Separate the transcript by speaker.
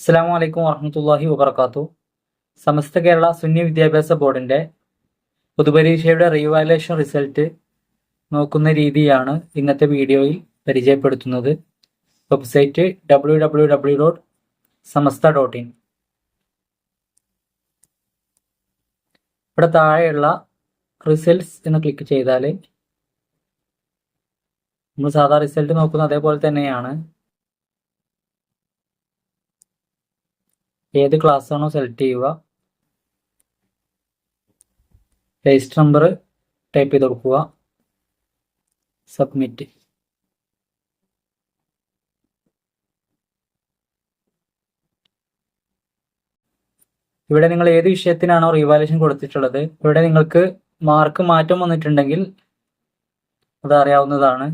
Speaker 1: അസ്സാം വലൈക്കും വാഹമത്തല്ലാഹി വബർക്കാത്തു സമസ്ത കേരള സുന്നി വിദ്യാഭ്യാസ ബോർഡിന്റെ പൊതുപരീക്ഷയുടെ റീവാലേഷൻ റിസൾട്ട് നോക്കുന്ന രീതിയാണ് ഇന്നത്തെ വീഡിയോയിൽ പരിചയപ്പെടുത്തുന്നത്. Website W W W dot Samastha dot in ഇവിടെ താഴെയുള്ള റിസൾട്ട്സ് എന്ന് ക്ലിക്ക് ചെയ്താൽ നമ്മൾ സാധാ റിസൾട്ട് നോക്കുന്ന അതേപോലെ തന്നെയാണ്. ഏത് ക്ലാസ് ആണോ സെലക്ട് ചെയ്യുക? രജിസ്റ്റർ നമ്പർ ടൈപ്പ് ചെയ്ത് കൊടുക്കുക. സബ്മിറ്റ് ഇവിടെ നിങ്ങൾ ഏത് വിഷയത്തിനാണോ റീവാലുവേഷൻ കൊടുത്തിട്ടുള്ളത്? ഇവിടെ നിങ്ങൾക്ക് മാർക്ക് മാറ്റം വന്നിട്ടുണ്ടെങ്കിൽ അത് അറിയാവുന്നതാണ്